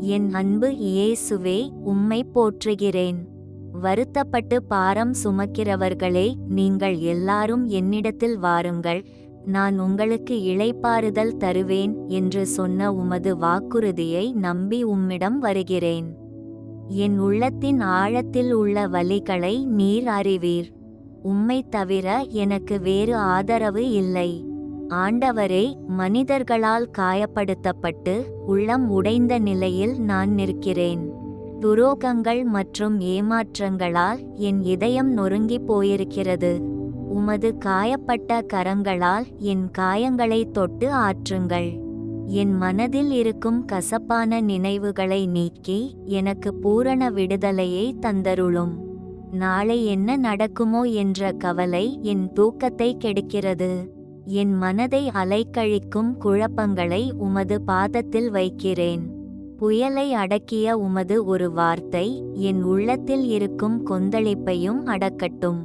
என் அன்பு இயேசுவே உம்மை போற்றுகிறேன். வருத்தப்பட்டு பாரம் சுமக்கிறவர்களே நீங்கள் எல்லாரும் என்னிடத்தில் வாருங்கள். நான் உங்களுக்கு இளைப்பாறுதல் தருவேன் என்று சொன்ன உமது வாக்குறுதியை நம்பி உம்மிடம் வருகிறேன். என் உள்ளத்தின் ஆழத்தில் உள்ள வலிகளை நீர் அறிவீர். உம்மை தவிர எனக்கு வேறு ஆதரவு இல்லை. ஆண்டவரே மனிதர்களால் காயப்படுத்தப்பட்டு உள்ளம் உடைந்த நிலையில் நான் நிற்கிறேன். துரோகங்கள் மற்றும் ஏமாற்றங்களால் என் இதயம் நொறுங்கிப் போயிருக்கிறது. உமது காயப்பட்ட கரங்களால் என் காயங்களை தொட்டு ஆற்றுங்கள். என் மனதில் இருக்கும் கசப்பான நினைவுகளை நீக்கி எனக்கு பூரண விடுதலையை தந்தருளும். நாளை என்ன நடக்குமோ என்ற கவலை என் தூக்கத்தை கெடுக்கிறது. என் மனதை அலைக்கழிக்கும் குழப்பங்களை உமது பாதத்தில் வைக்கிறேன். புயலை அடக்கிய உமது ஒரு வார்த்தை என் உள்ளத்தில் இருக்கும் கொந்தளிப்பையும் அடக்கட்டும்.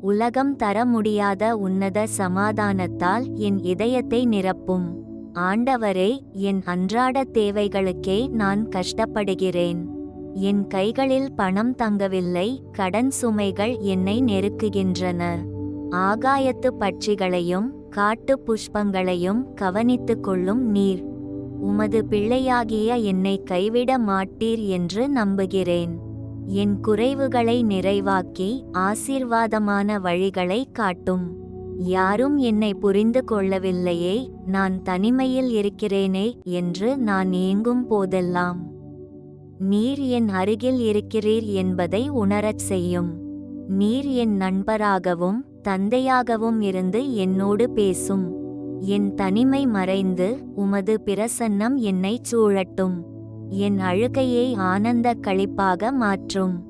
உலகம் தர முடியாத உன்னத சமாதானத்தால் என் இதயத்தை நிரப்பும். ஆண்டவரே என் அன்றாட தேவைகளுக்கே நான் கஷ்டப்படுகிறேன். என் கைகளில் பணம் தங்கவில்லை கடன் சுமைகள் என்னை நெருக்குகின்றன. ஆகாயத்து பட்சிகளையும் காட்டு புஷ்பங்களையும் கவனித்துக் கொள்ளும் நீர். உமது பிள்ளையாகிய என்னை கைவிட மாட்டீர் என்று நம்புகிறேன். என் குறைவுகளை நிறைவாக்கி ஆசீர்வாதமான வழிகளை காட்டும். யாரும் என்னை புரிந்து கொள்ளவில்லையே நான் தனிமையில் இருக்கிறேனே என்று நான் ஏங்கும் போதெல்லாம். நீர் என் அருகில் இருக்கிறீர் என்பதை உணரச் செய்யும். நீர் என் நண்பராகவும் தந்தையாகவும் இருந்து என்னோடு பேசும். என் தனிமை மறைந்து உமது பிரசன்னம் என்னைச் சூழட்டும். என் அழுகையை ஆனந்த கழிப்பாக மாற்றும்.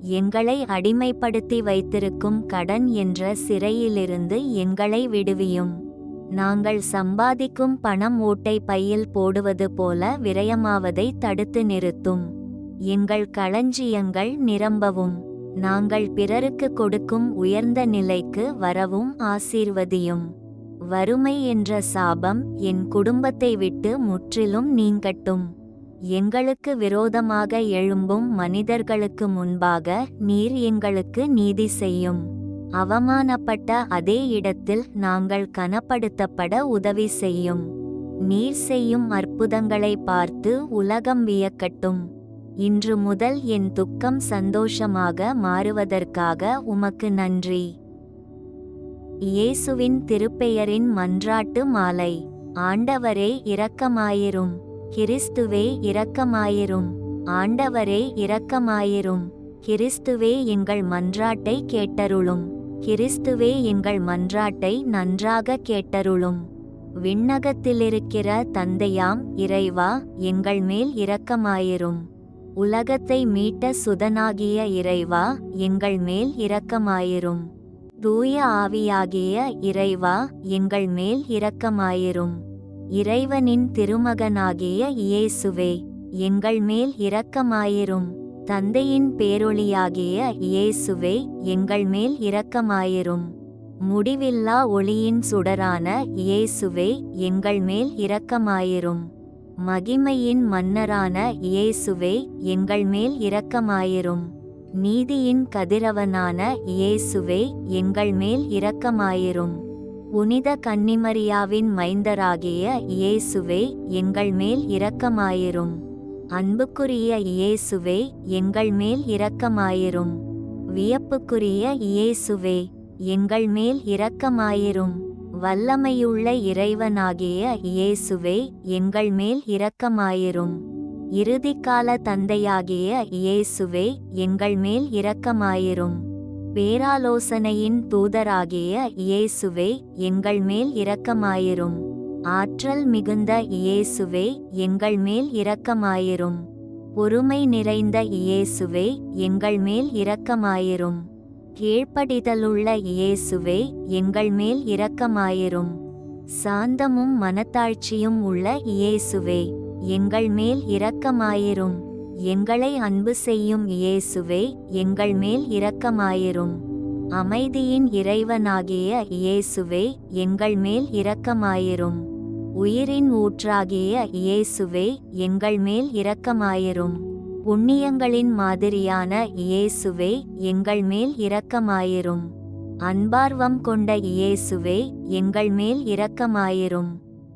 எங்களை அடிமைப்படுத்தி வைத்திருக்கும் கடன் என்ற சிறையிலிருந்து எங்களை விடுவியும். நாங்கள் சம்பாதிக்கும் பணம் ஓட்டை பையில் போடுவது போல விரயமாவதை தடுத்து நிறுத்தும். எங்கள் களஞ்சியங்கள் நிரம்பவும். நாங்கள் பிறருக்கு கொடுக்கும் உயர்ந்த நிலைக்கு வரவும் ஆசீர்வதியும். வறுமை என்ற சாபம் என் குடும்பத்தை விட்டு முற்றிலும் நீங்கட்டும். எங்களுக்கு விரோதமாக எழும்பும் மனிதர்களுக்கு முன்பாக நீர் எங்களுக்கு நீதி செய்யும். அவமானப்பட்ட அதே இடத்தில் நாங்கள் கனப்படுத்தப்பட உதவி செய்யும். நீர் செய்யும் அற்புதங்களை பார்த்து உலகம் வியக்கட்டும். இன்று முதல் என் துக்கம் சந்தோஷமாக மாறுவதற்காக உமக்கு நன்றி. இயேசுவின் திருப்பெயரின் மன்றாட்டு மாலை. ஆண்டவரே இரக்கமாயிரும். கிறிஸ்துவே இரக்கமாயிரும். ஆண்டவரே இரக்கமாயிரும். கிறிஸ்துவே எங்கள் மன்றாட்டை கேட்டருளும். கிறிஸ்துவே எங்கள் மன்றாட்டை நன்றாக கேட்டருளும். விண்ணகத்திலிருக்கிற தந்தையாம் இறைவா எங்கள் மேல் இரக்கமாயிரும். உலகத்தை மீட்ட சுதனாகிய இறைவா எங்கள் மேல் இரக்கமாயிரும். தூய ஆவியாகிய இறைவா எங்கள் மேல் இரக்கமாயிரும். இறைவனின் திருமகனாகிய இயேசுவே எங்கள் மேல் இரக்கமாயிரும். தந்தையின் பேரொளியாகிய இயேசுவே எங்கள் மேல் இரக்கமாயிரும். முடிவில்லா ஒளியின் சுடரான இயேசுவே எங்கள் மேல் இரக்கமாயிரும். மகிமையின் மன்னரான இயேசுவே எங்கள் மேல் இரக்கமாயிரும். நீதியின் கதிரவனான இயேசுவே எங்கள் மேல் இரக்கமாயிரும். புனித கன்னிமரியாவின் மைந்தராகிய இயேசுவே எங்கள் மேல் இரக்கமாயிரும். அன்புக்குரிய இயேசுவே எங்கள் மேல் இரக்கமாயிரும். வியப்புக்குரிய இயேசுவே எங்கள் மேல் இரக்கமாயிரும். வல்லமையுள்ள இறைவனாகிய இயேசுவே எங்கள் மேல் இரக்கமாயிரும். இறுதிக்கால தந்தையாகிய இயேசுவே எங்கள் மேல் இரக்கமாயிரும். பேராலோசனையின் தூதராகிய இயேசுவே எங்கள் மேல் இரக்கமாயிரும். ஆற்றல் மிகுந்த இயேசுவே எங்கள் மேல் இரக்கமாயிரும். பொறுமை நிறைந்த இயேசுவே எங்கள் மேல் இரக்கமாயிரும். கீழ்ப்படிதலுள்ள இயேசுவே எங்கள் மேல் இரக்கமாயிரும். சாந்தமும் மனத்தாழ்ச்சியும் உள்ள இயேசுவே எங்கள் மேல் இரக்கமாயிரும். எங்களை அன்பு செய்யும் இயேசுவே எங்கள் மேல் இரக்கமாயிரும். அமைதியின் இறைவனாகிய இயேசுவே எங்கள் மேல் இரக்கமாயிரும். உயிரின் ஊற்றாகிய இயேசுவே எங்கள் மேல் இரக்கமாயிரும். புண்ணியங்களின் மாதிரியான இயேசுவே எங்கள் மேல் இரக்கமாயிரும். அன்பார்வம் கொண்ட இயேசுவே எங்கள் மேல் இரக்கமாயிரும்.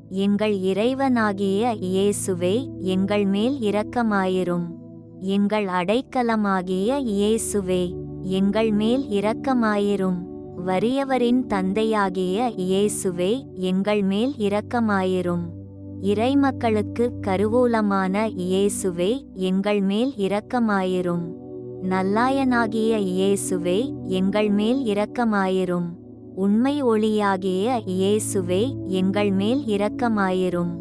எங்கள் இறைவனாகிய இயேசுவே எங்கள் மேல் இரக்கமாயிரும். எங்கள் அடைக்கலமாகிய இயேசுவே எங்கள் மேல் இரக்கமாயிரும். வறியவரின் தந்தையாகிய இயேசுவே எங்கள் மேல் இரக்கமாயிரும். இறைமக்களுக்கு கருவூலமான இயேசுவே எங்கள் மேல் இரக்கமாயிரும். நல்லாயனாகிய இயேசுவே எங்கள் மேல் இரக்கமாயிரும். உண்மை ஒளியாகிய இயேசுவே எங்கள் மேல் இரக்கமாயிரும்.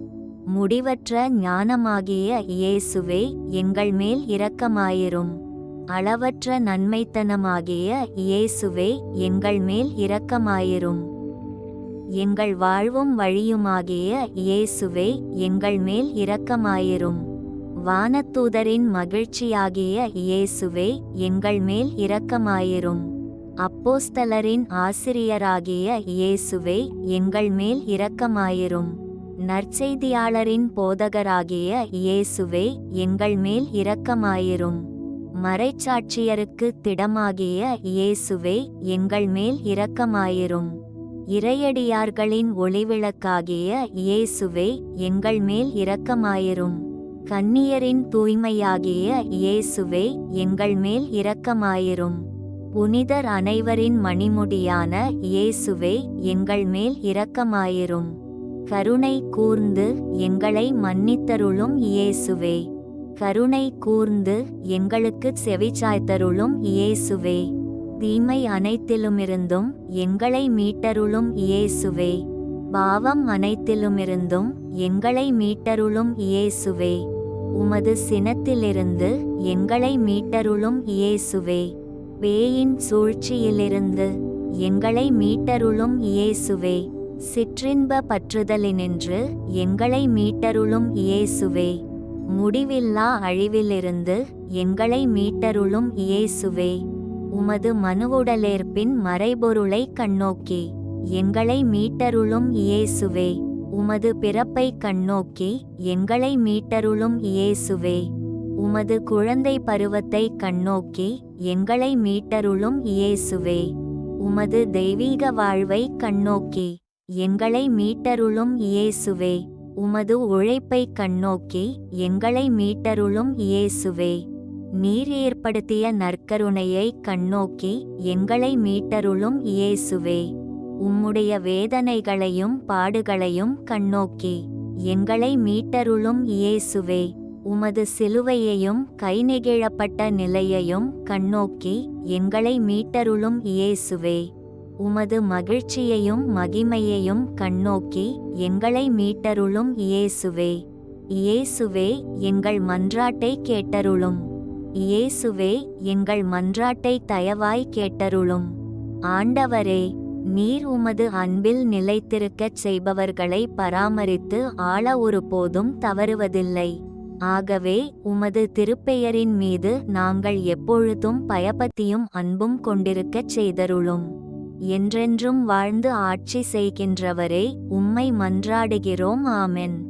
முடிவற்ற ஞானமாகிய இயேசுவே எங்கள் மேல் இரக்கமாயிரும். அளவற்ற நன்மைத்தனமாகிய இயேசுவே எங்கள் மேல் இரக்கமாயிரும். எங்கள் வாழ்வும் வழியுமாகிய இயேசுவே எங்கள் மேல் இரக்கமாயிரும். வானத்தூதரின் மகிழ்ச்சியாகிய இயேசுவே எங்கள் மேல் இரக்கமாயிரும். அப்போஸ்தலரின் ஆசிரியராகிய இயேசுவே எங்கள் மேல் இரக்கமாயிரும். நற்செய்தியாளரின் போதகராகிய இயேசுவே எங்கள் மேல் இரக்கமாயிரும். மறைச்சாட்சியருக்கு திடமாகிய இயேசுவே எங்கள் மேல் இரக்கமாயிரும். இறையடியார்களின் ஒளிவிளக்காகிய இயேசுவே எங்கள் மேல் இரக்கமாயிரும். கன்னியரின் தூய்மையாகிய இயேசுவே எங்கள் மேல் இரக்கமாயிரும். புனிதர் அனைவரின் மணிமுடியான இயேசுவே எங்கள் மேல் இரக்கமாயிரும். கருணை கூர்ந்து எங்களை மன்னித்தருளும் இயேசுவே. கருணை கூர்ந்து எங்களுக்கு செவிச்சாய்த்தருளும் இயேசுவே. தீமை அனைத்திலுமிருந்தும் எங்களை மீட்டருளும் இயேசுவே. பாவம் அனைத்திலுமிருந்தும் எங்களை மீட்டருளும் இயேசுவே. உமது சினத்திலிருந்து எங்களை மீட்டருளும் இயேசுவே. பேயின் சூழ்ச்சியிலிருந்து எங்களை மீட்டருளும் இயேசுவே. சிற்றின்ப பற்றுதலினின்று எங்களை மீட்டருளும் இயேசுவே. முடிவில்லா அழிவிலிருந்து எங்களை மீட்டருளும் இயேசுவே. உமது மனுவுடலேற்பின் மறைபொருளை கண்ணோக்கி. எங்களை மீட்டருளும் இயேசுவே. உமது பிறப்பை கண்ணோக்கி. எங்களை மீட்டருளும் இயேசுவே. உமது குழந்தை பருவத்தை கண்ணோக்கி. எங்களை மீட்டருளும் இயேசுவே. உமது தெய்வீக வாழ்வை கண்ணோக்கி. எங்களை மீட்டருளும் இயேசுவே. உமது உழைப்பை கண்ணோக்கி. எங்களை மீட்டருளும் இயேசுவே. நீர் ஏற்படுத்திய நற்கருணையை கண்ணோக்கி எங்களை மீட்டருளும் இயேசுவே. உம்முடைய வேதனைகளையும் பாடுகளையும் கண்ணோக்கி எங்களை மீட்டருளும் இயேசுவே. உமது சிலுவையையும் கைநெகிழப்பட்ட நிலையையும் கண்ணோக்கி எங்களை மீட்டருளும் இயேசுவே. உமது மகிழ்ச்சியையும் மகிமையையும் கண்ணோக்கி எங்களை மீட்டருளும் இயேசுவே. இயேசுவே எங்கள் மன்றாட்டை கேட்டருளும். இயேசுவே எங்கள் மன்றாட்டை தயவாய் கேட்டருளும். ஆண்டவரே நீர் உமது அன்பில் நிலைத்திருக்கச் செய்பவர்களை பராமரித்து ஆள ஒருபோதும் தவறுவதில்லை. ஆகவே உமது திருப்பெயரின் மீது நாங்கள் எப்பொழுதும் பயபத்தியும் அன்பும் கொண்டிருக்கச் செய்தருளும். என்றென்றும் வாழ்ந்து ஆட்சி செய்கின்றவரே உம்மை மன்றாடுகிறோம் ஆமென்.